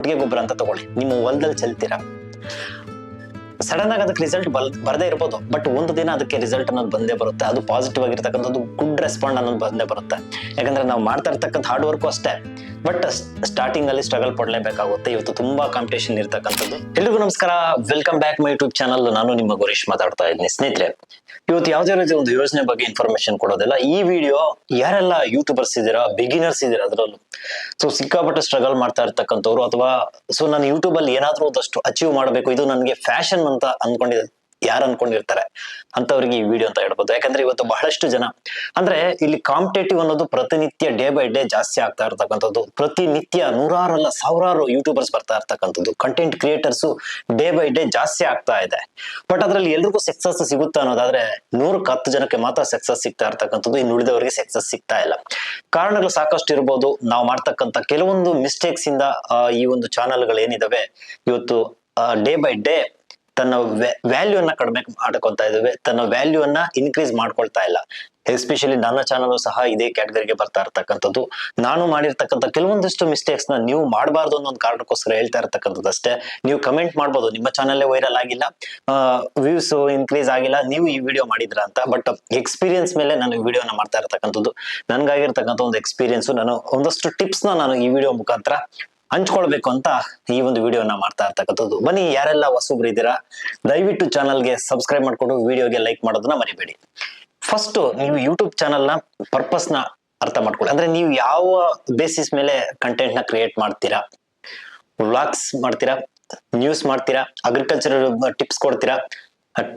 ಕೊಟ್ಟಿಗೆ ಗೊಬ್ಬರ ಅಂತ ತಗೊಳ್ಳಿ. ನಿಮ್ಮ ಹೊಲದಲ್ಲಿ ಚೆಲ್ತೀರಾ? ಸಡನ್ ಆಗಿ ಅದಕ್ಕೆ ರಿಸಲ್ಟ್ ಬಲ್, ಬರದೇ ಇರ್ಬೋದು. ಬಟ್ ಒಂದು ದಿನ ಅದಕ್ಕೆ ರಿಸಲ್ಟ್ ಅನ್ನೋದು ಬಂದೇ ಬರುತ್ತೆ. ಅದು ಪಾಸಿಟಿವ್ ಆಗಿರ್ತಕ್ಕಂಥದ್ದು ಗುಡ್ ರೆಸ್ಪಾಂಡ್ ಅನ್ನೋದು ಬಂದೇ ಬರುತ್ತೆ. ಯಾಕಂದ್ರೆ ನಾವು ಮಾಡ್ತಾ ಇರ್ತಕ್ಕಂಥ ಹಾರ್ಡ್ ವರ್ಕು ಅಷ್ಟೇ. ಬಟ್ ಸ್ಟಾರ್ಟಿಂಗ್ ಅಲ್ಲಿ ಸ್ಟ್ರಗಲ್ ಪಡಲೇಬೇಕಾಗುತ್ತೆ. ಇವತ್ತು ತುಂಬಾ ಕಾಂಪಿಟೇಷನ್ ಇರ್ತಕ್ಕಂಥದ್ದು. ಎಲ್ರಿಗೂ ನಮಸ್ಕಾರ. Welcome back my YouTube channel ನಾನು ನಿಮ್ಮ ಗುರೇಶ್ ಮಾತಾಡ್ತಾ ಇದ್ದೀನಿ. ಸ್ನೇಹಿತರೆ ಇವತ್ತು ಯಾವ್ದೇ ರೀತಿ ಒಂದು ಯೋಜನೆ ಬಗ್ಗೆ ಇನ್ಫಾರ್ಮೇಶನ್ ಕೊಡೋದಿಲ್ಲ. ಈ ವಿಡಿಯೋ ಯಾರೆಲ್ಲ ಯೂಟ್ಯೂಬರ್ಸ್ ಇದ್ದೀರಾ ಬಿಗಿನರ್ಸ್ ಇದ್ದೀರಾ ಅದರಲ್ಲೂ. ಸೊ ಸಿಕ್ಕಾಪಟ್ಟೆ ಸ್ಟ್ರಗಲ್ ಮಾಡ್ತಾ ಇರ್ತಕ್ಕಂಥವ್ರು ಅಥವಾ ಸೊ ನಾನು ಯೂಟ್ಯೂಬ್ ಅಲ್ಲಿ ಏನಾದ್ರೂ ಒಂದಷ್ಟು ಅಚೀವ್ ಮಾಡಬೇಕು, ಇದು ನನಗೆ ಫ್ಯಾಷನ್ ಅಂತ ಅನ್ಕೊಂಡಿದ್ದೆ ಯಾರು ಅನ್ಕೊಂಡಿರ್ತಾರೆ ಅಂತವ್ರಿಗೆ ಈ ವಿಡಿಯೋ ಅಂತ ಹೇಳ್ಬೋದು. ಯಾಕಂದ್ರೆ ಇವತ್ತು ಬಹಳಷ್ಟು ಜನ, ಅಂದ್ರೆ ಇಲ್ಲಿ ಕಾಂಪಿಟೇಟಿವ್ ಅನ್ನೋದು ಪ್ರತಿನಿತ್ಯ ಡೇ ಬೈ ಡೇ ಜಾಸ್ತಿ ಆಗ್ತಾ ಇರ್ತಕ್ಕಂಥದ್ದು. ಪ್ರತಿನಿತ್ಯ ನೂರಾರು ಅಲ್ಲ ಸಾವಿರಾರು ಯೂಟ್ಯೂಬರ್ಸ್ ಬರ್ತಾ ಇರ್ತಕ್ಕಂಥದ್ದು. Content creators day by day ಜಾಸ್ತಿ ಆಗ್ತಾ ಇದೆ. ಬಟ್ ಅದ್ರಲ್ಲಿ ಎಲ್ರಿಗೂ ಸಕ್ಸಸ್ ಸಿಗುತ್ತಾ ಅನ್ನೋದಾದ್ರೆ ನೂರಕ್ಕೆ ಹತ್ತು ಜನಕ್ಕೆ ಮಾತ್ರ ಸಕ್ಸಸ್ ಸಿಗ್ತಾ ಇರ್ತಕ್ಕಂಥದ್ದು. ಇನ್ನು ಉಳಿದವರಿಗೆ ಸಕ್ಸಸ್ ಸಿಗ್ತಾ ಇಲ್ಲ. ಕಾರಣಗಳು ಸಾಕಷ್ಟು ಇರ್ಬೋದು. ನಾವು ಮಾಡ್ತಕ್ಕಂಥ ಕೆಲವೊಂದು ಮಿಸ್ಟೇಕ್ಸ್ ಇಂದ ಈ ಒಂದು ಚಾನಲ್ಗಳು ಏನಿದಾವೆ? ಇವತ್ತು ಡೇ ಬೈ ಡೇ ತನ್ನ ವ್ಯಾಲ್ಯೂ ಅನ್ನ ಕಡಿಮೆ ಮಾಡ್ಕೊತಾ ಇದ್ದಾವೆ. ತನ್ನ ವ್ಯಾಲ್ಯೂ ಅನ್ನ ಇನ್ಕ್ರೀಸ್ ಮಾಡ್ಕೊಳ್ತಾ ಇಲ್ಲ. ಎಸ್ಪೆಷಲಿ ನನ್ನ ಚಾನಲ್ ಸಹ ಇದೇ ಕ್ಯಾಟಗರಿಗೆ ಬರ್ತಾ ಇರ್ತಕ್ಕಂಥದ್ದು. ನಾನು ಮಾಡಿರ್ತಕ್ಕಂಥ ಕೆಲವೊಂದಿಷ್ಟು ಮಿಸ್ಟೇಕ್ಸ್ನ ನೀವು ಮಾಡಬಾರ್ದು ಅನ್ನೋ ಒಂದು ಕಾರಣಕ್ಕೋಸ್ಕರ ಹೇಳ್ತಾ ಇರ್ತಕ್ಕಂಥದ್ದು ಅಷ್ಟೇ. ನೀವು ಕಮೆಂಟ್ ಮಾಡ್ಬೋದು. ನಿಮ್ಮ ಚಾನಲ್ಲೇ ವೈರಲ್ ಆಗಿಲ್ಲ. ವ್ಯೂಸ್ ಇನ್ಕ್ರೀಸ್ ಆಗಿಲ್ಲ. ನೀವು ಈ ವಿಡಿಯೋ ಮಾಡಿದ್ರ ಅಂತ. ಬಟ್ ಎಕ್ಸ್ಪೀರಿಯನ್ಸ್ ಮೇಲೆ ನಾನು ಈ ವಿಡಿಯೋನ ಮಾಡ್ತಾ ಇರ್ತಕ್ಕಂಥದ್ದು. ನನ್ಗಾಗಿರ್ತಕ್ಕಂಥ ಒಂದು ಎಕ್ಸ್ಪೀರಿಯನ್ಸ್ ನಾನು ಒಂದಷ್ಟು ಟಿಪ್ಸ್ ನಾನು ಈ ವಿಡಿಯೋ ಮುಖಾಂತರ ಹಂಚ್ಕೊಳ್ಬೇಕು ಅಂತ ಈ ಒಂದು ವಿಡಿಯೋನ ಮಾಡ್ತಾ ಇರ್ತಕ್ಕಂಥದ್ದು. ಬನ್ನಿ, ಯಾರೆಲ್ಲ ಹೊಸಬ್ರು ಇದ್ದೀರಾ, ದಯವಿಟ್ಟು ಚಾನಲ್ಗೆ ಸಬ್ಸ್ಕ್ರೈಬ್ ಮಾಡ್ಕೊಂಡು ವಿಡಿಯೋಗೆ ಲೈಕ್ ಮಾಡೋದನ್ನ ಮರಿಬೇಡಿ. ಫಸ್ಟ್ ನೀವು ಯೂಟ್ಯೂಬ್ ಚಾನಲ್ನ ಪರ್ಪಸ್ನ ಅರ್ಥ ಮಾಡ್ಕೊಳ್ಳಿ. ಅಂದ್ರೆ ನೀವು ಯಾವ ಬೇಸಿಸ್ ಮೇಲೆ ಕಂಟೆಂಟ್ನ ಕ್ರಿಯೇಟ್ ಮಾಡ್ತೀರಾ? ವ್ಲಾಗ್ಸ್ ಮಾಡ್ತೀರಾ? ನ್ಯೂಸ್ ಮಾಡ್ತೀರಾ? ಅಗ್ರಿಕಲ್ಚರ್ ಟಿಪ್ಸ್ ಕೊಡ್ತೀರಾ?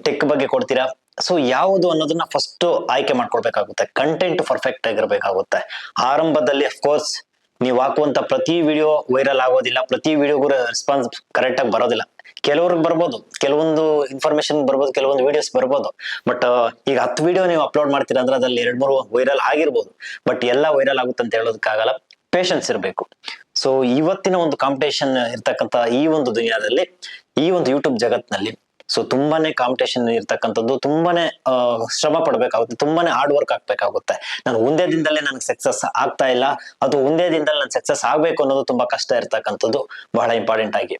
ಟೆಕ್ ಬಗ್ಗೆ ಕೊಡ್ತೀರಾ? ಸೊ ಯಾವುದು ಅನ್ನೋದನ್ನ ಫಸ್ಟ್ ಆಯ್ಕೆ ಮಾಡ್ಕೊಳ್ಬೇಕಾಗುತ್ತೆ. ಕಂಟೆಂಟ್ ಪರ್ಫೆಕ್ಟ್ ಆಗಿರ್ಬೇಕಾಗುತ್ತೆ. ಆರಂಭದಲ್ಲಿ ಅಫ್ಕೋರ್ಸ್ ನೀವು ಹಾಕುವಂತ ಪ್ರತಿ ವಿಡಿಯೋ ವೈರಲ್ ಆಗೋದಿಲ್ಲ, ಪ್ರತಿ ವಿಡಿಯೋಗೂ ರೆಸ್ಪಾನ್ಸ್ ಕರೆಕ್ಟ್ ಆಗಿ ಬರೋದಿಲ್ಲ. ಕೆಲವ್ರಿಗೆ ಬರ್ಬೋದು, ಕೆಲವೊಂದು ಇನ್ಫಾರ್ಮೇಶನ್ ಬರ್ಬೋದು, ಕೆಲವೊಂದು ವಿಡಿಯೋಸ್ ಬರ್ಬೋದು. ಬಟ್ ಈಗ ಹತ್ತು ವಿಡಿಯೋ ನೀವು ಅಪ್ಲೋಡ್ ಮಾಡ್ತೀರ ಅಂದ್ರೆ ಅದ್ರಲ್ಲಿ ಎರಡು ಮೂರು ವೈರಲ್ ಆಗಿರ್ಬೋದು. ಬಟ್ ಎಲ್ಲ ವೈರಲ್ ಆಗುತ್ತೆ ಅಂತ ಹೇಳೋದಕ್ಕಾಗಲ್ಲ ಪೇಷನ್ಸ್ ಇರಬೇಕು. ಸೊ ಇವತ್ತಿನ ಒಂದು ಕಾಂಪಿಟೇಷನ್ ಇರ್ತಕ್ಕಂಥ ಈ ಒಂದು ದುನಿಯಾದಲ್ಲಿ, ಈ ಒಂದು ಯೂಟ್ಯೂಬ್ ಜಗತ್ನಲ್ಲಿ ಸೊ ತುಂಬಾನೇ ಕಾಂಪಿಟೇಷನ್ ಇರ್ತಕ್ಕಂಥದ್ದು, ತುಂಬಾನೇ ಶ್ರಮ ಪಡ್ಬೇಕಾಗುತ್ತೆ, ತುಂಬಾನೇ ಹಾರ್ಡ್ ವರ್ಕ್ ಆಗ್ಬೇಕಾಗುತ್ತೆ. ನಾನು ಒಂದೇ ದಿನದಲ್ಲೇ ನನಗೆ ಸಕ್ಸಸ್ ಆಗ್ತಾ ಇಲ್ಲ. ಅದು ಒಂದೇ ದಿನದಲ್ಲಿ ನಾನು ಸಕ್ಸಸ್ ಆಗ್ಬೇಕು ಅನ್ನೋದು ತುಂಬಾ ಕಷ್ಟ ಇರ್ತಕ್ಕಂಥದ್ದು, ಬಹಳ ಇಂಪಾರ್ಟೆಂಟ್ ಆಗಿ.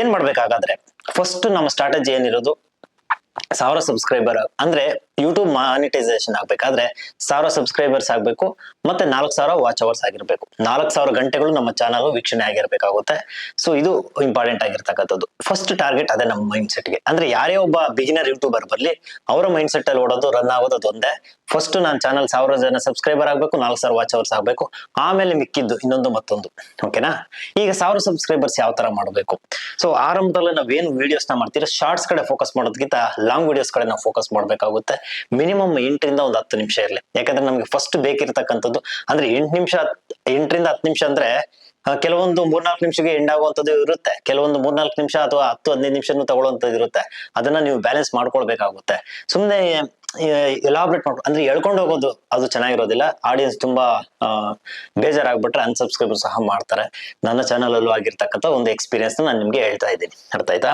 ಏನ್ ಮಾಡ್ಬೇಕಾಗಾದ್ರೆ ಫಸ್ಟ್ ನಮ್ಮ ಸ್ಟ್ರಾಟಜಿ ಏನಿರೋದು? ಸಾವಿರ ಸಬ್ಸ್ಕ್ರೈಬರ್ ಅಂದ್ರೆ ಯೂಟ್ಯೂಬ್ ಮಾನಿಟೈಸೇಷನ್ ಆಗ್ಬೇಕಾದ್ರೆ ಸಾವಿರ ಸಬ್ಸ್ಕ್ರೈಬರ್ಸ್ ಆಗ್ಬೇಕು, ಮತ್ತೆ ನಾಲ್ಕು ಸಾವಿರ ವಾಚ್ ಅವರ್ಸ್ ಆಗಿರ್ಬೇಕು. ನಾಲ್ಕು ಸಾವಿರ ಗಂಟೆಗಳು ನಮ್ಮ ಚಾನಲ್ ವೀಕ್ಷಣೆ ಆಗಿರ್ಬೇಕಾಗುತ್ತೆ. ಸೊ ಇದು ಇಂಪಾರ್ಟೆಂಟ್ ಆಗಿರ್ತಕ್ಕಂಥದ್ದು. ಫಸ್ಟ್ ಟಾರ್ಗೆಟ್ ಅದೇ ನಮ್ಮ ಮೈಂಡ್ ಸೆಟ್ಗೆ ಅಂದ್ರೆ ಯಾರೇ ಒಬ್ಬ ಬಿಗಿನರ್ ಯೂಟ್ಯೂಬರ್ ಬರ್ಲಿ, ಅವರ ಮೈಂಡ್ ಸೆಟ್ ಅಲ್ಲಿ ಓಡೋದು ರನ್ ಆಗೋದು ಅದೊಂದೇ ಫಸ್ಟ್ ನಾನು ಚಾನಲ್ ಸಾವಿರ ಜನ ಸಬ್ಸ್ಕ್ರೈಬರ್ ಆಗ್ಬೇಕು, ನಾಲ್ಕು ಸಾವಿರ ವಾಚ್ ಅವರ್ಸ್ ಆಗ್ಬೇಕು. ಆಮೇಲೆ ಮಿಕ್ಕಿದ್ದು ಇನ್ನೊಂದು ಮತ್ತೊಂದು. ಓಕೆನಾ ಈಗ ಸಾವಿರ ಸಬ್ಸ್ಕ್ರೈಬರ್ಸ್ ಯಾವ ತರ ಮಾಡಬೇಕು? ಸೊ ಆರಂಭದಲ್ಲಿ ನಾವೇನು ನ ಮಾಡ್ತೀರಾ ಶಾರ್ಟ್ಸ್ ಕಡೆ ಫೋಕಸ್ ಮಾಡೋದಕ್ಕಿಂತ ಲಾಂಗ್ ವಿಡಿಯೋಸ್ ಕಡೆ ನಾವು ಫೋಕಸ್ ಮಾಡ್ಬೇಕಾಗುತ್ತೆ. ಮಿನಿಮಮ್ ಎಂಟರಿಂದ ಒಂದು ಹತ್ತು ನಿಮಿಷ ಇರಲಿ. ಯಾಕಂದ್ರೆ ನಮ್ಗೆ ಫಸ್ಟ್ ಬೇಕಿರ್ತಕ್ಕಂಥದ್ದು ಅಂದ್ರೆ ಎಂಟು ನಿಮಿಷ, ಎಂಟರಿಂದ ಹತ್ತು ನಿಮಿಷ ಅಂದ್ರೆ ಕೆಲವೊಂದು ಮೂರ್ನಾಲ್ಕು ನಿಮಿಷಕ್ಕೆ ಎಂಡ್ ಆಗುವಂಥದ್ದು ಇರುತ್ತೆ. ಕೆಲವೊಂದು ಮೂರ್ನಾಲ್ಕು ನಿಮಿಷ ಅಥವಾ ಹತ್ತು, ಹದಿನೈದು ನಿಮಿಷನೂ ತಗೊಳ್ಳುವಂಥದ್ದು ಇರುತ್ತೆ. ಅದನ್ನ ನೀವು ಬ್ಯಾಲೆನ್ಸ್ ಮಾಡ್ಕೊಳ್ಬೇಕಾಗುತ್ತೆ. ಸುಮ್ಮನೆ ಎಲಾಬ್ರೇಟ್ ಮಾಡ್ಕೊ, ಅಂದ್ರೆ ಎಳ್ಕೊಂಡು ಹೋಗೋದು ಅದು ಚೆನ್ನಾಗಿರೋದಿಲ್ಲ. ಆಡಿಯನ್ಸ್ ತುಂಬಾ ಬೇಜಾರಾಗ್ಬಿಟ್ರೆ ಅನ್ಸಬ್ಸ್ಕ್ರೈಬರ್ ಸಹ ಮಾಡ್ತಾರೆ. ನನ್ನ ಚಾನಲ್ ಅಲ್ಲೂ ಆಗಿರ್ತಕ್ಕಂಥ ಒಂದು ಎಕ್ಸ್ಪೀರಿಯನ್ಸ್ ನಾನು ನಿಮ್ಗೆ ಹೇಳ್ತಾ ಇದ್ದೀನಿ. ಅರ್ಥ ಆಯ್ತಾ?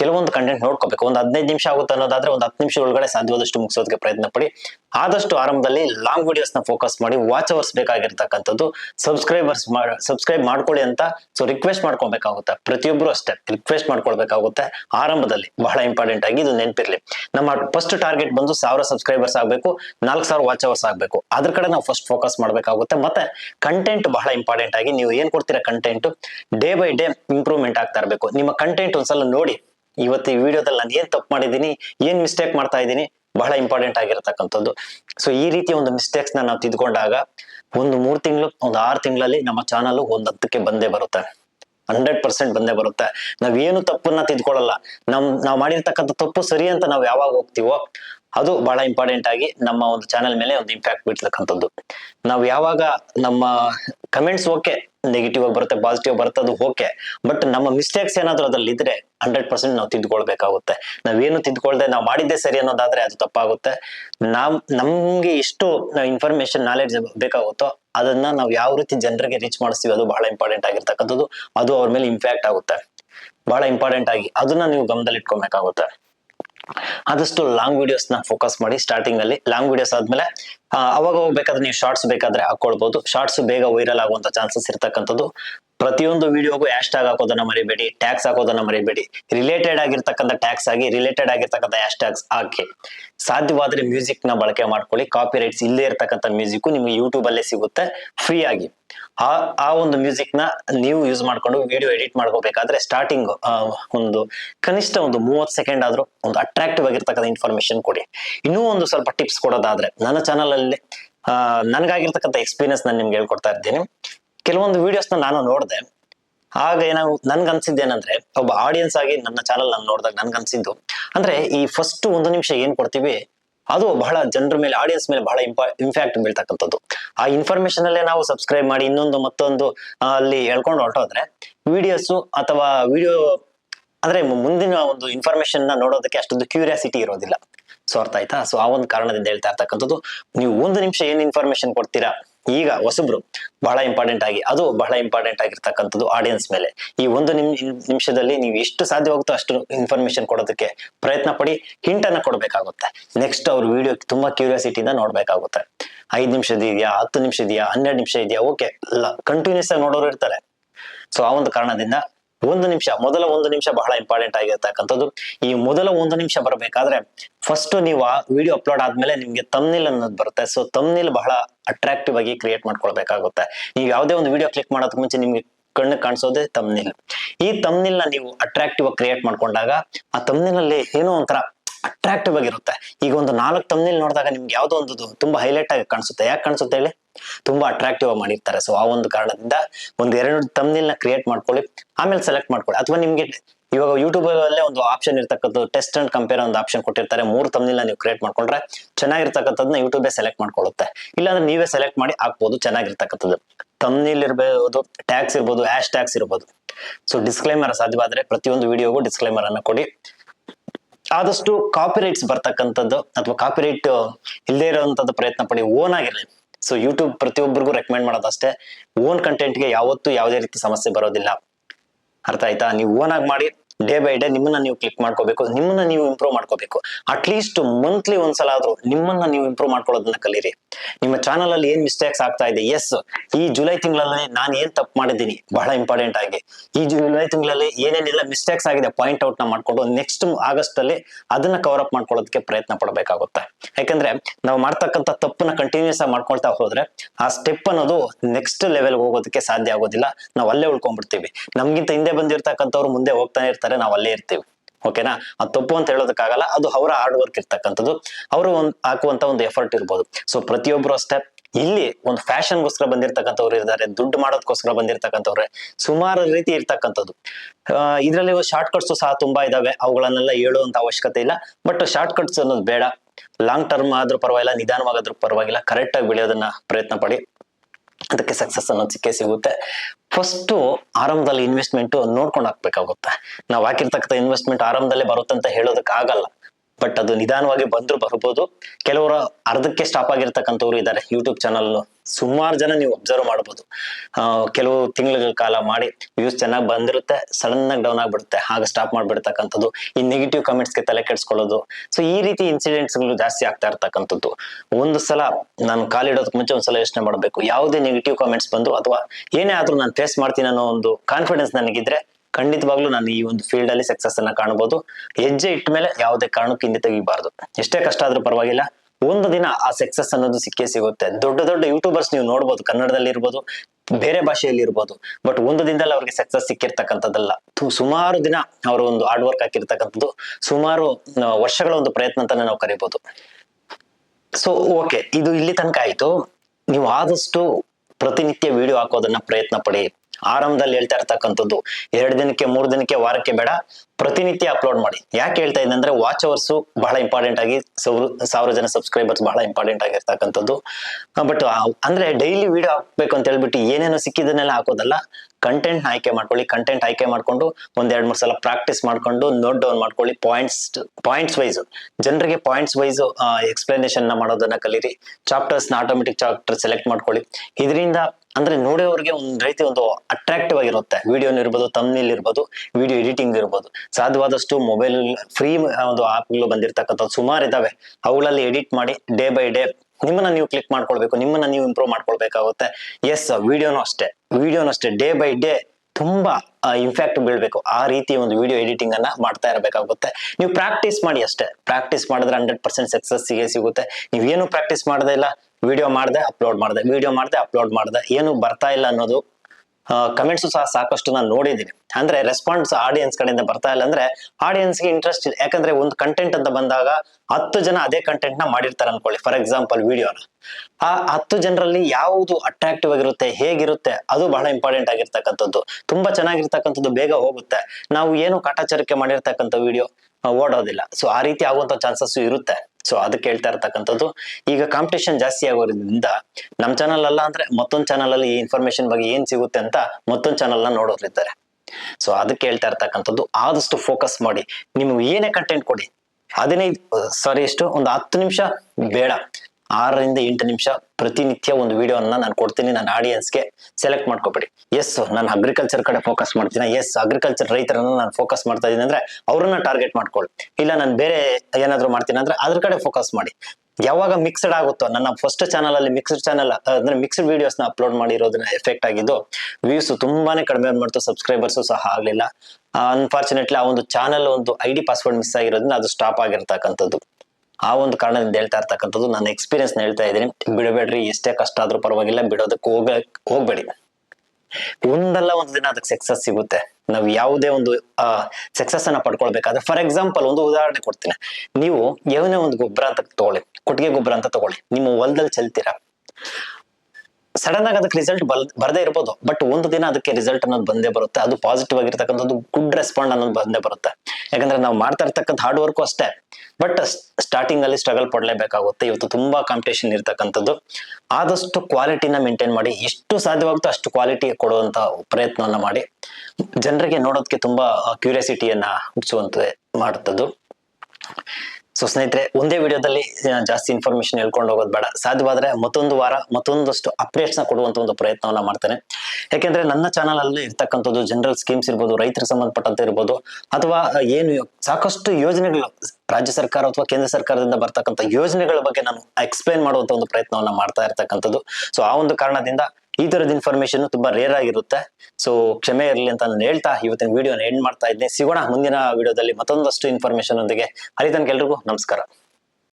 ಕೆಲವೊಂದು ಕಂಟೆಂಟ್ ನೋಡ್ಕೋಬೇಕು. ಒಂದು ಹದಿನೈದು ನಿಮಿಷ ಆಗುತ್ತೆ ಅನ್ನೋದಾದ್ರೆ ಒಂದು ಹತ್ತು ನಿಮಿಷ ಒಳಗಡೆ ಸಾಧ್ಯವಾದಷ್ಟು ಮುಗಿಸೋದಕ್ಕೆ ಪ್ರಯತ್ನ ಪಡಿ. ಆದಷ್ಟು ಆರಂಭದಲ್ಲಿ ಲಾಂಗ್ ವಿಡಿಯೋಸ್ ಫೋಕಸ್ ಮಾಡಿ ವಾಚ್ ಅವರ್ಸ್ ಬೇಕಾಗಿರ್ತಕ್ಕಂಥದ್ದು ಸಬ್ಸ್ಕ್ರೈಬರ್ಸ್ ಸಬ್ಸ್ಕ್ರೈಬ್ ಮಾಡ್ಕೊಳ್ಳಿ ಅಂತ ಸೊ ರಿಕ್ವೆಸ್ಟ್ ಮಾಡ್ಕೊಬೇಕಾಗುತ್ತೆ. ಪ್ರತಿಯೊಬ್ಬರು ಅಷ್ಟೇ ರಿಕ್ವೆಸ್ಟ್ ಮಾಡ್ಕೊಳ್ಬೇಕಾಗುತ್ತೆ. ಆರಂಭದಲ್ಲಿ ಬಹಳ ಇಂಪಾರ್ಟೆಂಟ್ ಆಗಿ ಇದು ನೆನಪಿರ್ಲಿ. ನಮ್ಮ ಫಸ್ಟ್ ಟಾರ್ಗೆಟ್ ಬಂದು ಸಾವಿರ ಸಬ್ಸ್ಕ್ರೈಬರ್ಸ್ ಆಗಬೇಕು, ನಾಲ್ಕು ಸಾವಿರ ವಾಚ್ ಅವರ್ಸ್ ಆಗಬೇಕು. ಅದ್ರ ಕಡೆ ನಾವು ಫಸ್ಟ್ ಫೋಕಸ್ ಮಾಡಬೇಕಾಗುತ್ತೆ. ಮತ್ತೆ ಕಂಟೆಂಟ್ ಬಹಳ ಇಂಪಾರ್ಟೆಂಟ್ ಆಗಿ ನೀವು ಏನ್ ಕೊಡ್ತೀರಾ content day by day improvement ಆಗ್ತಾ ಇರಬೇಕು. ನಿಮ್ಮ ಕಂಟೆಂಟ್ ಒಂದ್ಸಲ ನೋಡಿ ಇವತ್ತು ಈ ವಿಡಿಯೋದಲ್ಲಿ ನಾನು ಏನ್ ತಪ್ಪು ಮಾಡಿದ್ದೀನಿ, ಏನ್ ಮಿಸ್ಟೇಕ್ ಮಾಡ್ತಾ ಇದ್ದೀನಿ, ಬಹಳ ಇಂಪಾರ್ಟೆಂಟ್ ಆಗಿರತಕ್ಕಂಥದ್ದು. ಸೊ ಈ ರೀತಿಯ ಒಂದು ಮಿಸ್ಟೇಕ್ಸ್ ನಾವು ತಿದ್ಕೊಂಡಾಗ ಒಂದು ಮೂರ್ ತಿಂಗಳು, ಒಂದು ಆರು ತಿಂಗಳಲ್ಲಿ ನಮ್ಮ ಚಾನಲ್ ಒಂದ್ ಹತ್ತಕ್ಕೆ ಬಂದೇ ಬರುತ್ತೆ. ಹಂಡ್ರೆಡ್ ಪರ್ಸೆಂಟ್ ಬಂದೇ ಬರುತ್ತೆ. ನಾವೇನು ತಪ್ಪನ್ನ ತಿದ್ಕೊಳ್ಳಲ್ಲ. ನಮ್, ನಾವು ಮಾಡಿರ್ತಕ್ಕಂಥ ತಪ್ಪು ಸರಿ ಅಂತ ನಾವು ಯಾವಾಗ ಹೋಗ್ತೀವೋ, ಅದು ಬಹಳ ಇಂಪಾರ್ಟೆಂಟ್ ಆಗಿ ನಮ್ಮ ಒಂದು ಚಾನೆಲ್ ಮೇಲೆ ಒಂದು ಇಂಪ್ಯಾಕ್ಟ್ ಬೀಳ್ತಕ್ಕಂಥದ್ದು ನಾವು ಯಾವಾಗ ನಮ್ಮ ಕಮೆಂಟ್ಸ್ ಓಕೆ ನೆಗೆಟಿವ್ ಆಗಿ ಬರುತ್ತೆ ಪಾಸಿಟಿವ್ ಬರುತ್ತೆ, ಅದು ಓಕೆ ಬಟ್ ನಮ್ಮ ಮಿಸ್ಟೇಕ್ಸ್ ಏನಾದ್ರು ಅದ್ರಲ್ಲಿ ಇದ್ರೆ ಹಂಡ್ರೆಡ್ ಪರ್ಸೆಂಟ್ ನಾವು ತಿದ್ಕೊಳ್ಬೇಕಾಗುತ್ತೆ. ನಾವೇನು ತಿದ್ಕೊಳ್ದೆ, ನಾವು ಮಾಡಿದ್ದೆ ಸರಿ ಅನ್ನೋದಾದ್ರೆ ಅದು ತಪ್ಪಾಗುತ್ತೆ. ನಾವ್, ನಮ್ಗೆ ಎಷ್ಟು ಇನ್ಫಾರ್ಮೇಶನ್ ನಾಲೆಡ್ಜ್ ಬೇಕಾಗುತ್ತೋ ಅದನ್ನ ನಾವು ಯಾವ ರೀತಿ ಜನರಿಗೆ ರೀಚ್ ಮಾಡಿಸ್ತೀವಿ, ಅದು ಬಹಳ ಇಂಪಾರ್ಟೆಂಟ್ ಆಗಿರ್ತಕ್ಕಂಥದ್ದು. ಅದು ಅವ್ರ ಮೇಲೆ ಇಂಪ್ಯಾಕ್ಟ್ ಆಗುತ್ತೆ. ಬಹಳ ಇಂಪಾರ್ಟೆಂಟ್ ಆಗಿ ಅದನ್ನ ನೀವು ಗಮನದಲ್ಲಿ ಇಟ್ಕೊಬೇಕಾಗುತ್ತೆ. ಆದಷ್ಟು ಲಾಂಗ್ ವಿಡಿಯೋಸ್ನ ಫೋಕಸ್ ಮಾಡಿ ಸ್ಟಾರ್ಟಿಂಗ್ ಅಲ್ಲಿ. ಲಾಂಗ್ ವಿಡಿಯೋಸ್ ಆದ್ಮೇಲೆ ಅವಾಗ ಹೋಗ್ಬೇಕಾದ್ರೆ ನೀವು ಶಾರ್ಟ್ಸ್ ಬೇಕಾದ್ರೆ ಹಾಕೊಳ್ಬಹುದು ಶಾರ್ಟ್ಸ್ ಬೇಗ ವೈರಲ್ ಆಗುವಂತ ಚಾನ್ಸಸ್ ಇರ್ತಕ್ಕಂಥದ್ದು. ಪ್ರತಿಯೊಂದು ವಿಡಿಯೋಗೂ ಹ್ಯಾಶ್ ಟ್ಯಾಗ್ ಹಾಕೋದನ್ನ ಮರಿಬೇಡಿ ಟ್ಯಾಕ್ಸ್ ಹಾಕೋದನ್ನ ಮರಿಬೇಡಿ. ರಿಲೇಟೆಡ್ ಆಗಿರ್ತಕ್ಕಂಥ ಟ್ಯಾಕ್ಸ್ ಆಗಿ ರಿಲೇಟೆಡ್ ಆಗಿರ್ತಕ್ಕಂಥ ಆಶ್ ಟ್ಯಾಗ್ಸ್ ಹಾಕಿ. ಸಾಧ್ಯವಾದ್ರೆ ಮ್ಯೂಸಿಕ್ನ ಬಳಕೆ ಮಾಡ್ಕೊಳ್ಳಿ. ಕಾಪಿ ರೈಟ್ಸ್ ಇಲ್ಲೇ ಇರ್ತಕ್ಕಂಥ ಮ್ಯೂಸಿಕ್ ನಿಮ್ಗೆ ಯೂಟ್ಯೂಬ್ ಅಲ್ಲೇ ಸಿಗುತ್ತೆ ಫ್ರೀ ಆಗಿ. ಆ ಆ ಒಂದು ಮ್ಯೂಸಿಕ್ನ ನೀವು ಯೂಸ್ ಮಾಡ್ಕೊಂಡು ವಿಡಿಯೋ ಎಡಿಟ್ ಮಾಡ್ಕೋಬೇಕಾದ್ರೆ ಸ್ಟಾರ್ಟಿಂಗ್ ಒಂದು ಕನಿಷ್ಠ ಒಂದು ಮೂವತ್ ಸೆಕೆಂಡ್ ಆದ್ರೂ ಒಂದು ಅಟ್ರಾಕ್ಟಿವ್ ಆಗಿರ್ತಕ್ಕಂಥ ಇನ್ಫಾರ್ಮೇಶನ್ ಕೊಡಿ. ಇನ್ನೂ ಒಂದು ಸ್ವಲ್ಪ ಟಿಪ್ಸ್ ಕೊಡೋದಾದ್ರೆ, ನನ್ನ ಚಾನಲ್ ಆ, ನನ್ಗಾಗಿರ್ತಕ್ಕಂಥ ಎಕ್ಸ್ಪೀರಿಯನ್ಸ್ ನಾನು ನಿಮ್ಗೆ ಹೇಳ್ಕೊಡ್ತಾ ಇದ್ದೀನಿ ಕೆಲವೊಂದು ವಿಡಿಯೋಸ್ನ ನಾನು ನೋಡಿದೆ. ಆಗ ಏನಾಗ ನನ್ಗೆ ಅನ್ಸಿದ್ದೇನಂದ್ರೆ ಒಬ್ಬ ಆಡಿಯನ್ಸ್ ಆಗಿ ನನ್ನ ಚಾನಲ್ ನಾನು ನೋಡಿದಾಗ ನನ್ಗೆ ಅನ್ಸಿದ್ದು ಅಂದ್ರೆ ಈ ಫಸ್ಟ್ ಒಂದು ನಿಮಿಷ ಏನ್ ಕೊಡ್ತೀವಿ ಅದು ಬಹಳ ಜನರ ಮೇಲೆ ಆಡಿಯನ್ಸ್ ಮೇಲೆ ಬಹಳ ಇಂಪಾ ಇಂಪ್ಯಾಕ್ಟ್ ಬೀಳ್ತಕ್ಕಂಥದ್ದು. ಆ ಇನ್ಫಾರ್ಮೇಶನ್ ಅಲ್ಲೇ ನಾವು ಸಬ್ಸ್ಕ್ರೈಬ್ ಮಾಡಿ ಇನ್ನೊಂದು ಮತ್ತೊಂದು ಅಲ್ಲಿ ಹೇಳ್ಕೊಂಡು ಹೊರಟೋದ್ರೆ ವಿಡಿಯೋಸ್ ಅಥವಾ ವಿಡಿಯೋ ಅಂದ್ರೆ ಮುಂದಿನ ಒಂದು ಇನ್ಫಾರ್ಮೇಶನ್ ನೋಡೋದಕ್ಕೆ ಅಷ್ಟೊಂದು ಕ್ಯೂರಿಯಾಸಿಟಿ ಇರೋದಿಲ್ಲ. ಸೊ ಅರ್ಥ ಆಯ್ತಾ? ಸೊ ಆ ಒಂದು ಕಾರಣದಿಂದ ಹೇಳ್ತಾ ಇರ್ತಕ್ಕಂಥದ್ದು, ನೀವು ಒಂದು ನಿಮಿಷ ಏನ್ ಇನ್ಫಾರ್ಮೇಶನ್ ಕೊಡ್ತೀರಾ? ಈಗ ಹೊಸಬ್ರು, ಬಹಳ ಇಂಪಾರ್ಟೆಂಟ್ ಆಗಿ, ಅದು ಬಹಳ ಇಂಪಾರ್ಟೆಂಟ್ ಆಗಿರ್ತಕ್ಕಂಥದ್ದು ಆಡಿಯನ್ಸ್ ಮೇಲೆ. ಈ ಒಂದು ನಿಮ್, ನಿಮಿಷದಲ್ಲಿ ನೀವು ಎಷ್ಟು ಸಾಧ್ಯವಾಗುತ್ತೋ ಅಷ್ಟು ಇನ್ಫಾರ್ಮೇಶನ್ ಕೊಡೋದಕ್ಕೆ ಪ್ರಯತ್ನ ಪಡಿ ಹಿಂಟ್ ಅನ್ನ ಕೊಡ್ಬೇಕಾಗುತ್ತೆ. ನೆಕ್ಸ್ಟ್ ಅವ್ರ ವಿಡಿಯೋ ತುಂಬಾ ಕ್ಯೂರಿಯಾಸಿಟಿಯಿಂದ ನೋಡ್ಬೇಕಾಗುತ್ತೆ. ಐದ್ ನಿಮಿಷದ ಇದೆಯಾ, ಹತ್ತು ನಿಮಿಷ ಇದೆಯಾ, ಹನ್ನೆರಡು ನಿಮಿಷ ಇದೆಯಾ ಓಕೆ ಕಂಟಿನ್ಯೂಸ್ ಆಗಿ ನೋಡೋರು ಇರ್ತಾರೆ. ಸೊ ಆ ಒಂದು ಕಾರಣದಿಂದ ಒಂದು ನಿಮಿಷ, ಮೊದಲ ಒಂದು ನಿಮಿಷ ಬಹಳ ಇಂಪಾರ್ಟೆಂಟ್ ಆಗಿರ್ತಕ್ಕಂಥದ್ದು. ಈ ಮೊದಲ ಒಂದು ನಿಮಿಷ ಬರಬೇಕಾದ್ರೆ ಫಸ್ಟ್ ನೀವು ಆ ವಿಡಿಯೋ ಅಪ್ಲೋಡ್ ಆದ್ಮೇಲೆ ನಿಮ್ಗೆ ತಮ್ನಿಲ್ ಅನ್ನೋದು ಬರುತ್ತೆ. ಸೊ ತಮ್ನಿಲ್ ಬಹಳ ಅಟ್ರಾಕ್ಟಿವ್ ಆಗಿ ಕ್ರಿಯೇಟ್ ಮಾಡ್ಕೊಳ್ಬೇಕಾಗುತ್ತೆ. ನೀವು ಯಾವುದೇ ಒಂದು ವಿಡಿಯೋ ಕ್ಲಿಕ್ ಮಾಡೋದಕ್ಕೆ ಮುಂಚೆ ನಿಮ್ಗೆ ಕಣ್ಣು ಕಾಣಿಸೋದೇ ತಮ್ನಿಲ್ ಈ ತಮ್ನಿಲ್ ನೀವು ಅಟ್ರಾಕ್ಟಿವ್ ಆಗಿ ಕ್ರಿಯೇಟ್ ಮಾಡ್ಕೊಂಡಾಗ ಆ ತಮ್ನಿಲ್ ಅಲ್ಲಿ ಏನೋ ಒಂಥರ ಅಟ್ರಾಕ್ಟಿವ್ ಆಗಿರುತ್ತೆ. ಈಗ ಒಂದು ನಾಲ್ಕು ತಮ್ನಿಲ್ ನೋಡಿದಾಗ ನಿಮ್ಗೆ ಯಾವ್ದೋ ಒಂದು ತುಂಬಾ ಹೈಲೈಟ್ ಆಗಿ ಕಾಣಿಸುತ್ತೆ. ಯಾಕೆ ಕಾಣಿಸುತ್ತೆ ಹೇಳಿ? ತುಂಬಾ ಅಟ್ರಾಕ್ಟಿವ್ ಆಗಿ ಮಾಡಿರ್ತಾರೆ. ಸೊ ಆ ಒಂದು ಕಾರಣದಿಂದ ಒಂದ್ ಎರಡು ತಮ್ನಿಲ್ ಕ್ರಿಯೇಟ್ ಮಾಡ್ಕೊಳ್ಳಿ, ಆಮೇಲೆ ಸೆಲೆಕ್ಟ್ ಮಾಡ್ಕೊಳ್ಳಿ. ಅಥವಾ ನಿಮ್ಗೆ ಇವಾಗ ಯೂಟ್ಯೂಬ್ ಅಲ್ಲೇ ಒಂದು ಆಪ್ಷನ್ ಇರ್ತಕ್ಕಂಥ ಟೆಸ್ಟ್ ಅಂಡ್ ಕಂಪೇರ್ ಒಂದು ಆಪ್ಷನ್ ಕೊಟ್ಟಿರ್ತಾರೆ. ಮೂರು ತಮ್ನಿಲ್ ನೀವು ಕ್ರಿಯೇಟ್ ಮಾಡ್ಕೊಂಡ್ರೆ ಚೆನ್ನಾಗಿರ್ತಕ್ಕಂಥದ್ದನ್ನ ಯೂಟ್ಯೂಬೇ ಸೆಲೆಕ್ಟ್ ಮಾಡ್ಕೊಳ್ಳುತ್ತೆ. ಇಲ್ಲಾಂದ್ರೆ ನೀವೇ ಸೆಲೆಕ್ಟ್ ಮಾಡಿ ಹಾಕ್ಬೋದು, ಚೆನ್ನಾಗಿರ್ತಕ್ಕಂಥದ್ದು. ತಮ್ನಿಲ್ ಇರ್ಬೋದು ಟ್ಯಾಕ್ಸ್ ಇರ್ಬೋದು ಆಶ್ ಟ್ಯಾಕ್ಸ್ ಇರ್ಬೋದು. ಸೊ ಡಿಸ್ಕ್ಲೈಮರ್ ಸಾಧ್ಯವಾದ್ರೆ ಪ್ರತಿಯೊಂದು ವಿಡಿಯೋಗೂ ಡಿಸ್ಕ್ಲೈಮರ್ ಅನ್ನ ಕೊಡಿ. ಆದಷ್ಟು ಕಾಪಿರೈಟ್ಸ್ ಬರ್ತಕ್ಕಂಥದ್ದು, ಅಥವಾ ಕಾಪಿರೈಟ್ ಇಲ್ಲದೆ ಇರುವಂತದ್ದು ಪ್ರಯತ್ನ ಪಡಿ, ಓನ್ ಆಗಿರಲಿ. ಸೊ ಯೂಟ್ಯೂಬ್ ಪ್ರತಿಯೊಬ್ಬರಿಗೂ ರೆಕಮೆಂಡ್ ಮಾಡೋದಷ್ಟೇ. ಓನ್ ಕಂಟೆಂಟ್ಗೆ ಯಾವತ್ತೂ ಯಾವುದೇ ರೀತಿ ಸಮಸ್ಯೆ ಬರೋದಿಲ್ಲ. ಅರ್ಥ ಆಯ್ತಾ? ನೀವು ಓನ್ ಆಗಿ ಮಾಡಿ ಡೇ ಬೈ ಡೇ ನಿಮ್ಮನ್ನ ನೀವು ಕ್ಲಿಕ್ ಮಾಡ್ಕೋಬೇಕು, ನಿಮ್ಮನ್ನ ನೀವು ಇಂಪ್ರೂವ್ ಮಾಡ್ಕೋಬೇಕು. ಅಟ್ಲೀಸ್ಟ್ ಮಂತ್ಲಿ ಒಂದ್ಸಲ ಆದ್ರೂ ನಿಮ್ಮನ್ನ ನೀವು ಇಂಪ್ರೂವ್ ಮಾಡ್ಕೊಳ್ಳೋದನ್ನ ಕಲೀರಿ. ನಿಮ್ಮ ಚಾನಲ್ ಅಲ್ಲಿ ಏನ್ ಮಿಸ್ಟೇಕ್ಸ್ ಆಗ್ತಾ ಇದೆ? ಎಸ್ ಈ ಜುಲೈ ತಿಂಗಳಲ್ಲಿ ನಾನು ಏನ್ ತಪ್ಪು ಮಾಡಿದ್ದೀನಿ? ಬಹಳ ಇಂಪಾರ್ಟೆಂಟ್ ಆಗಿ. ಈ ಜುಲೈ ತಿಂಗಳಲ್ಲಿ ಏನೇನೆಲ್ಲ ಮಿಸ್ಟೇಕ್ಸ್ ಆಗಿದೆ ಪಾಯಿಂಟ್ ಔಟ್ನ ಮಾಡ್ಕೊಂಡು ನೆಕ್ಸ್ಟ್ ಆಗಸ್ಟ್ ಅಲ್ಲಿ ಅದನ್ನ ಕವರ್ ಅಪ್ ಮಾಡ್ಕೊಳ್ಳೋದಕ್ಕೆ ಪ್ರಯತ್ನ ಪಡಬೇಕಾಗುತ್ತೆ. ಯಾಕಂದ್ರೆ ನಾವು ಮಾಡ್ತಕ್ಕಂಥ ತಪ್ಪನ್ನ ಕಂಟಿನ್ಯೂಸ್ ಆಗಿ ಮಾಡ್ಕೊಳ್ತಾ ಹೋದ್ರೆ ಆ ಸ್ಟೆಪ್ ಅನ್ನೋದು ನೆಕ್ಸ್ಟ್ ಲೆವೆಲ್ ಹೋಗೋದಕ್ಕೆ ಸಾಧ್ಯ ಆಗೋದಿಲ್ಲ. ನಾವು ಅಲ್ಲೇ ಉಳ್ಕೊಂಡ್ಬಿಡ್ತೀವಿ. ನಮ್ಗಿಂತ ಹಿಂದೆ ಬಂದಿರ್ತಕ್ಕಂಥವ್ರು ಮುಂದೆ ಹೋಗ್ತಾನೆ ಇರ್ತಾರೆ. ನಾವು ಅಲ್ಲೇ ಇರ್ತೀವಿ. ಓಕೆನಾ ಅದು ತಪ್ಪು ಅಂತ ಹೇಳೋದಕ್ಕಾಗಲ್ಲ, ಅದು ಅವರ ಹಾರ್ಡ್ ವರ್ಕ್ ಇರ್ತಕ್ಕಂಥದ್ದು. ಅವರು ಒಂದು ಹಾಕುವಂತ ಒಂದು ಎಫರ್ಟ್ ಇರ್ಬೋದು. ಸೊ ಪ್ರತಿಯೊಬ್ರು ಅಷ್ಟೇ. ಇಲ್ಲಿ ಒಂದು ಫ್ಯಾಷನ್ಗೋಸ್ಕರ ಬಂದಿರತಕ್ಕಂಥವ್ರು ಇದ್ದಾರೆ, ದುಡ್ಡು ಮಾಡೋದಕ್ಕೋಸ್ಕರ ಬಂದಿರತಕ್ಕಂಥವ್ರೆ, ಸುಮಾರು ರೀತಿ ಇರ್ತಕ್ಕಂಥದ್ದು. ಇದರಲ್ಲಿ ಶಾರ್ಟ್ ಕಟ್ಸ್ ಸಹ ತುಂಬಾ ಇದಾವೆ. ಅವುಗಳನ್ನೆಲ್ಲ ಹೇಳುವಂತ ಅವಶ್ಯಕತೆ ಇಲ್ಲ. ಬಟ್ ಶಾರ್ಟ್ ಕಟ್ಸ್ ಅನ್ನೋದು ಬೇಡ. ಲಾಂಗ್ ಟರ್ಮ್ ಆದ್ರೂ ಪರವಾಗಿಲ್ಲ, ನಿಧಾನವಾಗಾದ್ರೂ ಪರವಾಗಿಲ್ಲ. ಕರೆಕ್ಟ್ ಆಗಿ ಬೆಳೆಯೋದನ್ನ ಪ್ರಯತ್ನ ಪಡಿ. ಅದಕ್ಕೆ ಸಕ್ಸಸ್ ಅನ್ನೋದು ಸಿಕ್ಕೇ ಸಿಗುತ್ತೆ ಫಸ್ಟ್ ಆರಂಭದಲ್ಲಿ ಇನ್ವೆಸ್ಟ್ಮೆಂಟ್ ನೋಡ್ಕೊಂಡು ಹಾಕ್ಬೇಕಾಗುತ್ತೆ. ನಾವು ಹಾಕಿರ್ತಕ್ಕಂಥ ಇನ್ವೆಸ್ಟ್ಮೆಂಟ್ ಆರಂಭದಲ್ಲೇ ಬರುತ್ತೆ ಅಂತ ಹೇಳೋದಕ್ಕೆ ಆಗಲ್ಲ ಬಟ್ ಅದು ನಿಧಾನವಾಗಿ ಬಂದ್ರು ಬರ್ಬೋದು. ಕೆಲವರು ಅರ್ಧಕ್ಕೆ ಸ್ಟಾಪ್ ಆಗಿರ್ತಕ್ಕಂಥವ್ರು ಇದ್ದಾರೆ ಯೂಟ್ಯೂಬ್ ಚಾನಲ್ ಸುಮಾರು ಜನ ನೀವು ಅಬ್ಸರ್ವ್ ಮಾಡ್ಬೋದು. ಆ, ಕೆಲವು ತಿಂಗಳ ಕಾಲ ಮಾಡಿ ವ್ಯೂಸ್ ಚೆನ್ನಾಗಿ ಬಂದಿರುತ್ತೆ ಸಡನ್ ಆಗಿ ಡೌನ್ ಆಗಿಬಿಡುತ್ತೆ. ಆಗ ಸ್ಟಾಪ್ ಮಾಡ್ಬಿಡ್ತಕ್ಕಂಥದ್ದು. ಈ ನೆಗೆಟಿವ್ ಕಮೆಂಟ್ಸ್ಗೆ ತಲೆ ಕೆಡಿಸ್ಕೊಳ್ಳೋದು. ಸೊ ಈ ರೀತಿ ಇನ್ಸಿಡೆಂಟ್ಸ್ಗಳು ಜಾಸ್ತಿ ಆಗ್ತಾ ಇರ್ತಕ್ಕಂಥದ್ದು. ಒಂದು ಸಲ ನಾನು ಕಾಲಿಡೋದಕ್ಕೆ ಮುಂಚೆ ಒಂದ್ಸಲ ಯೋಚನೆ ಮಾಡಬೇಕು. ಯಾವುದೇ ನೆಗೆಟಿವ್ ಕಮೆಂಟ್ಸ್ ಬಂದು ಅಥವಾ ಏನೇ ಆದ್ರೂ ನಾನು ಫೇಸ್ ಮಾಡ್ತೀನಿ ಅನ್ನೋ ಒಂದು ಕಾನ್ಫಿಡೆನ್ಸ್ ನನಗಿದ್ರೆ ಖಂಡಿತವಾಗ್ಲೂ ನಾನು ಈ ಒಂದು ಫೀಲ್ಡ್ ಅಲ್ಲಿ ಸಕ್ಸಸ್ ಅನ್ನ ಕಾಣಬಹುದು ಹೆಜ್ಜೆ ಇಟ್ಟ ಮೇಲೆ ಯಾವುದೇ ಕಾರಣಕ್ಕೂ ಹಿಂದೆ ತೆಗಿಬಾರ್ದು. ಎಷ್ಟೇ ಕಷ್ಟ ಆದ್ರೂ ಪರವಾಗಿಲ್ಲ. ಒಂದು ದಿನ ಆ ಸಕ್ಸಸ್ ಅನ್ನೋದು ಸಿಕ್ಕೇ ಸಿಗುತ್ತೆ. ದೊಡ್ಡ ದೊಡ್ಡ ಯೂಟ್ಯೂಬರ್ಸ್ ನೀವು ನೋಡ್ಬೋದು, ಕನ್ನಡದಲ್ಲಿ ಇರ್ಬೋದು, ಬೇರೆ ಭಾಷೆಯಲ್ಲಿ ಇರ್ಬೋದು. ಬಟ್ ಒಂದು ದಿನದಲ್ಲಿ ಅವ್ರಿಗೆ ಸಕ್ಸಸ್ ಸಿಕ್ಕಿರ್ತಕ್ಕಂಥದ್ದಲ್ಲ. ಸುಮಾರು ದಿನ ಅವರು ಒಂದು ಹಾರ್ಡ್ ವರ್ಕ್ ಹಾಕಿರ್ತಕ್ಕಂಥದ್ದು, ಸುಮಾರು ವರ್ಷಗಳ ಒಂದು ಪ್ರಯತ್ನ ಅಂತಾನೆ ನಾವು ಕರಿಬಹುದು ಸೊ ಓಕೆ ಇದು ಇಲ್ಲಿ ತನಕ ಆಯ್ತು. ನೀವು ಆದಷ್ಟು ಪ್ರತಿನಿತ್ಯ ವಿಡಿಯೋ ಹಾಕೋದನ್ನ ಪ್ರಯತ್ನ ಪಡಿ. ಆರಂಭದಲ್ಲಿ ಹೇಳ್ತಾ ಇರ್ತಕ್ಕಂಥದ್ದು. ಎರಡು ದಿನಕ್ಕೆ, ಮೂರು ದಿನಕ್ಕೆ, ವಾರಕ್ಕೆ ಬೇಡ. ಪ್ರತಿನಿತ್ಯ ಅಪ್ಲೋಡ್ ಮಾಡಿ. ಯಾಕೆ ಹೇಳ್ತಾ ಇದ್ದೆ ಅಂದ್ರೆ ವಾಚ್ ಅವರ್ಸ್ ಬಹಳ ಇಂಪಾರ್ಟೆಂಟ್ ಆಗಿ ಸಾವಿರ ಜನ ಸಬ್ಸ್ಕ್ರೈಬರ್ಸ್ ಬಹಳ ಇಂಪಾರ್ಟೆಂಟ್ ಆಗಿರ್ತಕ್ಕಂಥದ್ದು ಬಟ್ ಅಂದ್ರೆ ಡೈಲಿ ವಿಡಿಯೋ ಹಾಕ್ಬೇಕು ಅಂತ ಹೇಳ್ಬಿಟ್ಟು ಏನೇನೋ ಸಿಕ್ಕಿದನ್ನೆಲ್ಲ ಹಾಕೋದಲ್ಲ. ಕಂಟೆಂಟ್ ಆಯ್ಕೆ ಮಾಡ್ಕೊಳ್ಳಿ. ಕಂಟೆಂಟ್ ಆಯ್ಕೆ ಮಾಡ್ಕೊಂಡು ಒಂದ್ ಎರಡ್, ಮೂರ್ ಸಲ ಪ್ರಾಕ್ಟೀಸ್ ಮಾಡ್ಕೊಂಡು ನೋಟ್ ಡೌನ್ ಮಾಡ್ಕೊಳ್ಳಿ. ಪಾಯಿಂಟ್ಸ್ ಪಾಯಿಂಟ್ಸ್ ವೈಸ್ ಜನರಿಗೆ ಪಾಯಿಂಟ್ಸ್ ವೈಸ್ ಎಕ್ಸ್ಪ್ಲನೇಷನ್ ಮಾಡೋದನ್ನ ಕಲೀರಿ. ಚಾಪ್ಟರ್ಸ್ನ ಆಟೋಮೆಟಿಕ್ ಚಾಪ್ಟರ್ ಸೆಲೆಕ್ಟ್ ಮಾಡ್ಕೊಳ್ಳಿ. ಇದರಿಂದ ಅಂದ್ರೆ ನೋಡೋರಿಗೆ ಒಂದ್ ರೀತಿ ಒಂದು ಅಟ್ರಾಕ್ಟಿವ್ ಆಗಿರುತ್ತೆ. ವಿಡಿಯೋನ ಇರ್ಬೋದು ತಮ್ಮಲ್ಲಿ ಇರ್ಬೋದು ವಿಡಿಯೋ ಎಡಿಟಿಂಗ್ ಇರ್ಬೋದು. ಸಾಧ್ಯವಾದಷ್ಟು ಮೊಬೈಲ್ ಫ್ರೀ ಒಂದು ಆಪ್ಗಳು ಬಂದಿರ್ತಕ್ಕಂಥದ್ದು ಸುಮಾರು ಇದಾವೆ. ಅವುಗಳಲ್ಲಿ ಎಡಿಟ್ ಮಾಡಿ ಡೇ ಬೈ ಡೇ ನಿಮ್ಮನ್ನ ನೀವು ಕ್ಲಿಕ್ ಮಾಡ್ಕೊಳ್ಬೇಕು, ನಿಮ್ಮನ್ನ ನೀವು ಇಂಪ್ರೂವ್ ಮಾಡ್ಕೊಳ್ಬೇಕಾಗುತ್ತೆ. ಎಸ್ ವಿಡಿಯೋನು ಅಷ್ಟೇ. ವಿಡಿಯೋನು ಅಷ್ಟೇ. ಡೇ ಬೈ ಡೇ ತುಂಬಾ ಇಂಪ್ಯಾಕ್ಟ್ ಬೀಳ್ಬೇಕು. ಆ ರೀತಿ ಒಂದು ವಿಡಿಯೋ ಎಡಿಟಿಂಗ್ ಅನ್ನ ಮಾಡ್ತಾ ಇರಬೇಕಾಗುತ್ತೆ. ನೀವು ಪ್ರಾಕ್ಟೀಸ್ ಮಾಡಿ ಅಷ್ಟೇ. ಪ್ರಾಕ್ಟೀಸ್ ಮಾಡಿದ್ರೆ ಹಂಡ್ರೆಡ್ ಪರ್ಸೆಂಟ್ ಸಕ್ಸಸ್ ಸಿಗೇ ಸಿಗುತ್ತೆ. ನೀವೇನು ಪ್ರಾಕ್ಟೀಸ್ ಮಾಡದೇ ಇಲ್ಲ ವಿಡಿಯೋ ಮಾಡಿದೆ ಅಪ್ಲೋಡ್ ಮಾಡಿದೆ. ವಿಡಿಯೋ ಮಾಡಿದೆ ಅಪ್ಲೋಡ್ ಮಾಡಿದೆ. ಏನು ಬರ್ತಾ ಇಲ್ಲ ಅನ್ನೋದು ಕಮೆಂಟ್ಸು ಸಹ ಸಾಕಷ್ಟು ನಾನು ನೋಡಿದ್ದೀನಿ. ಅಂದ್ರೆ ರೆಸ್ಪಾನ್ಸ್ ಆಡಿಯನ್ಸ್ ಕಡೆಯಿಂದ ಬರ್ತಾ ಇಲ್ಲ ಅಂದ್ರೆ ಆಡಿಯನ್ಸ್ಗೆ ಇಂಟ್ರೆಸ್ಟ್ ಇದೆ ಯಾಕಂದ್ರೆ ಒಂದು ಕಂಟೆಂಟ್ ಅಂತ ಬಂದಾಗ ಹತ್ತು ಜನ ಅದೇ ಕಂಟೆಂಟ್ನ ಮಾಡಿರ್ತಾರೆ ಅನ್ಕೊಳ್ಳಿ. ಫಾರ್ ಎಕ್ಸಾಂಪಲ್ ವಿಡಿಯೋನ ಆ ಹತ್ತು ಜನರಲ್ಲಿ ಯಾವುದು ಅಟ್ರಾಕ್ಟಿವ್ ಆಗಿರುತ್ತೆ, ಹೇಗಿರುತ್ತೆ, ಅದು ಬಹಳ ಇಂಪಾರ್ಟೆಂಟ್ ಆಗಿರ್ತಕ್ಕಂಥದ್ದು. ತುಂಬಾ ಚೆನ್ನಾಗಿರ್ತಕ್ಕಂಥದ್ದು ಬೇಗ ಹೋಗುತ್ತೆ. ನಾವು ಏನು ಕಾಟಾಚಾರಕ್ಕೆ ಮಾಡಿರ್ತಕ್ಕಂಥ ವಿಡಿಯೋ ಓಡೋದಿಲ್ಲ. ಸೊ ಆ ರೀತಿ ಆಗುವಂತ ಚಾನ್ಸಸ್ ಇರುತ್ತೆ. ಸೊ ಅದಕ್ಕೆ ಹೇಳ್ತಾ ಇರ್ತಕ್ಕಂಥದ್ದು, ಈಗ ಕಾಂಪಿಟೇಷನ್ ಜಾಸ್ತಿ ಆಗೋದ್ರಿಂದ ನಮ್ಮ ಚಾನಲ್ ಅಲ್ಲ ಅಂದ್ರೆ ಮತ್ತೊಂದು ಚಾನಲ್ ಅಲ್ಲಿ ಈ ಇನ್ಫಾರ್ಮೇಶನ್ ಬಗ್ಗೆ ಏನ್ ಸಿಗುತ್ತೆ ಅಂತ ಮತ್ತೊಂದು ಚಾನಲ್ನ ನೋಡೋರಿದ್ದಾರೆ ಸೊ ಅದಕ್ಕೆ ಹೇಳ್ತಾ ಇರ್ತಕ್ಕಂಥದ್ದು, ಆದಷ್ಟು ಫೋಕಸ್ ಮಾಡಿ. ನಿಮ್ಗೆ ಏನೇ ಕಂಟೆಂಟ್ ಕೊಡಿ ಹದಿನೈದು ಸಾರಿ ಎಷ್ಟು ಒಂದು ಹತ್ತು ನಿಮಿಷ ಬೇಡ. ಆರರಿಂದ ಎಂಟು ನಿಮಿಷ ಪ್ರತಿನಿತ್ಯ ಒಂದು ವಿಡಿಯೋನ ನಾನು ಕೊಡ್ತೀನಿ ನನ್ನ ಆಡಿಯನ್ಸ್ಗೆ ಸೆಲೆಕ್ಟ್ ಮಾಡ್ಕೊಬೇಡಿ. ಎಸ್ ನಾನು ಅಗ್ರಿಕಲ್ಚರ್ ಕಡೆ ಫೋಕಸ್ ಮಾಡ್ತೀನಿ. ಎಸ್ ಅಗ್ರಿಕಲ್ಚರ್ ರೈತರನ್ನ ನಾನು ಫೋಕಸ್ ಮಾಡ್ತಾ ಇದ್ದೀನಿ ಅಂದ್ರೆ ಅವ್ರನ್ನ ಟಾರ್ಗೆಟ್ ಮಾಡ್ಕೊಳ್ಳಿ. ಇಲ್ಲ ನಾನು ಬೇರೆ ಏನಾದ್ರು ಮಾಡ್ತೀನಿ ಅಂದ್ರೆ ಅದ್ರ ಕಡೆ ಫೋಕಸ್ ಮಾಡಿ. ಯಾವಾಗ ಮಿಕ್ಸ್ಡ್ ಆಗುತ್ತೋ, ನನ್ನ ಫಸ್ಟ್ ಚಾನಲ್ ಅಲ್ಲಿ ಮಿಕ್ಸ್ಡ್ ಚಾನಲ್ ಅಂದ್ರೆ ಮಿಕ್ಸ್ಡ್ ವಿಡಿಯೋಸ್ನ ಅಪ್ಲೋಡ್ ಮಾಡಿರೋದನ್ನ ಎಫೆಕ್ಟ್ ಆಗಿದ್ದು ವ್ಯೂಸ್ ತುಂಬಾನೇ ಕಡಿಮೆ ಮಾಡ್ತು ಸಬ್ಸ್ಕ್ರೈಬರ್ಸು ಸಹ ಆಗ್ಲಿಲ್ಲ. ಅನ್ಫಾರ್ಚುನೇಟ್ಲಿ ಆ ಒಂದು ಚಾನಲ್ ಒಂದು ಐ ಪಾಸ್ವರ್ಡ್ ಮಿಸ್ ಆಗಿರೋದ್ರಿಂದ ಅದು ಸ್ಟಾಪ್ ಆಗಿರ್ತಕ್ಕಂಥದ್ದು. ಆ ಒಂದು ಕಾರಣದಿಂದ ಹೇಳ್ತಾ ಇರ್ತಕ್ಕಂಥದ್ದು ನನ್ನ ಎಕ್ಸ್ಪೀರಿಯನ್ಸ್ ಹೇಳ್ತಾ ಇದ್ದೀನಿ. ಬಿಡಬೇಡ್ರಿ, ಎಷ್ಟೇ ಕಷ್ಟ ಆದ್ರೂ ಪರವಾಗಿಲ್ಲ, ಬಿಡೋದಕ್ಕೆ ಹೋಗ, ಹೋಗ್ಬೇಡಿ. ಒಂದಲ್ಲ ಒಂದು ದಿನ ಅದಕ್ಕೆ ಸಕ್ಸಸ್ ಸಿಗುತ್ತೆ. ನಾವು ಯಾವುದೇ ಒಂದು ಸಕ್ಸಸ್ ಅನ್ನ ಪಡ್ಕೊಳ್ಬೇಕಾದ್ರೆ ಫಾರ್ ಎಕ್ಸಾಂಪಲ್ ಒಂದು ಉದಾಹರಣೆ ಕೊಡ್ತೀನಿ. ನೀವು ಏನೇ ಒಂದು ಗೊಬ್ಬರ ಅಂತ ತಗೊಳ್ಳಿ, ಕೊಟ್ಟಿಗೆ ಗೊಬ್ಬರ ಅಂತ ತಗೊಳ್ಳಿ, ನಿಮ್ಮ ಹೊಲದಲ್ಲಿ ಚೆಲ್ತೀರಾ? ಸಡನ್ ಆಗಿ ಅದಕ್ಕೆ ರಿಸಲ್ಟ್ ಬರದೇ ಇರ್ಬೋದು. ಬಟ್ ಒಂದು ದಿನ ಅದಕ್ಕೆ ರಿಸಲ್ಟ್ ಅನ್ನೋದು ಬಂದೇ ಬರುತ್ತೆ. ಅದು ಪಾಸಿಟಿವ್ ಆಗಿರ್ತಕ್ಕಂಥದ್ದು ಗುಡ್ ರೆಸ್ಪಾಂಡ್ ಅನ್ನೋದು ಬಂದೇ ಬರುತ್ತೆ. ಯಾಕಂದ್ರೆ ನಾವು ಮಾಡ್ತಾ ಇರ್ತಕ್ಕಂಥ ಹಾರ್ಡ್ ವರ್ಕು ಅಷ್ಟೇ. ಬಟ್ ಸ್ಟಾರ್ಟಿಂಗ್ ಅಲ್ಲಿ ಸ್ಟ್ರಗಲ್ ಪಡ್ಲೇಬೇಕಾಗುತ್ತೆ. ಇವತ್ತು ತುಂಬಾ ಕಾಂಪಿಟೇಷನ್ ಇರ್ತಕ್ಕಂಥದ್ದು. ಆದಷ್ಟು ಕ್ವಾಲಿಟಿನ ಮೇಂಟೈನ್ ಮಾಡಿ, ಎಷ್ಟು ಸಾಧ್ಯವಾಗುತ್ತೋ ಅಷ್ಟು ಕ್ವಾಲಿಟಿ ಕೊಡುವಂತ ಪ್ರಯತ್ನವನ್ನ ಮಾಡಿ, ಜನರಿಗೆ ನೋಡೋದಕ್ಕೆ ತುಂಬಾ ಕ್ಯೂರಿಯಾಸಿಟಿಯನ್ನ ಹುಟ್ಟಿಸುವಂತೆ ಮಾಡುತ್ತದ್ದು ಸೊ ಸ್ನೇಹಿತರೆ, ಒಂದೇ ವಿಡಿಯೋದಲ್ಲಿ ಜಾಸ್ತಿ ಇನ್ಫಾರ್ಮೇಶನ್ ಹೇಳ್ಕೊಂಡು ಹೋಗೋದು ಬೇಡ. ಸಾಧ್ಯವಾದ್ರೆ ಮತ್ತೊಂದು ವಾರ, ಮತ್ತೊಂದಷ್ಟು ಅಪ್ಡೇಟ್ಸ್ನ ಕೊಡುವಂತ ಒಂದು ಪ್ರಯತ್ನವನ್ನ ಮಾಡ್ತೇನೆ. ಯಾಕೆಂದ್ರೆ, ನನ್ನ ಚಾನಲ್ ಅಲ್ಲಿ ಇರ್ತಕ್ಕಂಥದ್ದು ಜನರಲ್ ಸ್ಕೀಮ್ಸ್ ಇರ್ಬೋದು ರೈತರಿಗೆ ಸಂಬಂಧಪಟ್ಟಂತ ಇರ್ಬೋದು, ಅಥವಾ ಏನು ಸಾಕಷ್ಟು ಯೋಜನೆಗಳು, ರಾಜ್ಯ ಸರ್ಕಾರ ಅಥವಾ ಕೇಂದ್ರ ಸರ್ಕಾರದಿಂದ ಬರ್ತಕ್ಕಂಥ ಯೋಜನೆಗಳ ಬಗ್ಗೆ ನಾನು ಎಕ್ಸ್ಪ್ಲೈನ್ ಮಾಡುವಂತ ಒಂದು ಪ್ರಯತ್ನವನ್ನ ಮಾಡ್ತಾ ಇರ್ತಕ್ಕಂಥದ್ದು. ಸೊ ಆ ಒಂದು ಕಾರಣದಿಂದ ಈ ತರದ ಇನ್ಫಾರ್ಮೇಶನ್ ತುಂಬಾ ರೇರ್ ಆಗಿರುತ್ತೆ. ಸೊ ಕ್ಷಮೆ ಇರಲಿ ಅಂತ ನಾನು ಹೇಳ್ತಾ ಇವತ್ತಿನ ವಿಡಿಯೋನ ಎಂಡ್ ಮಾಡ್ತಾ ಇದ್ದೇನೆ ಸಿಗೋಣ ಮುಂದಿನ ವಿಡಿಯೋದಲ್ಲಿ ಮತ್ತೊಂದಷ್ಟು ಇನ್ಫಾರ್ಮೇಶನ್ ಒಂದಿಗೆ ಅಲ್ಲಿ ತನಕ ಎಲ್ರಿಗೂ ನಮಸ್ಕಾರ.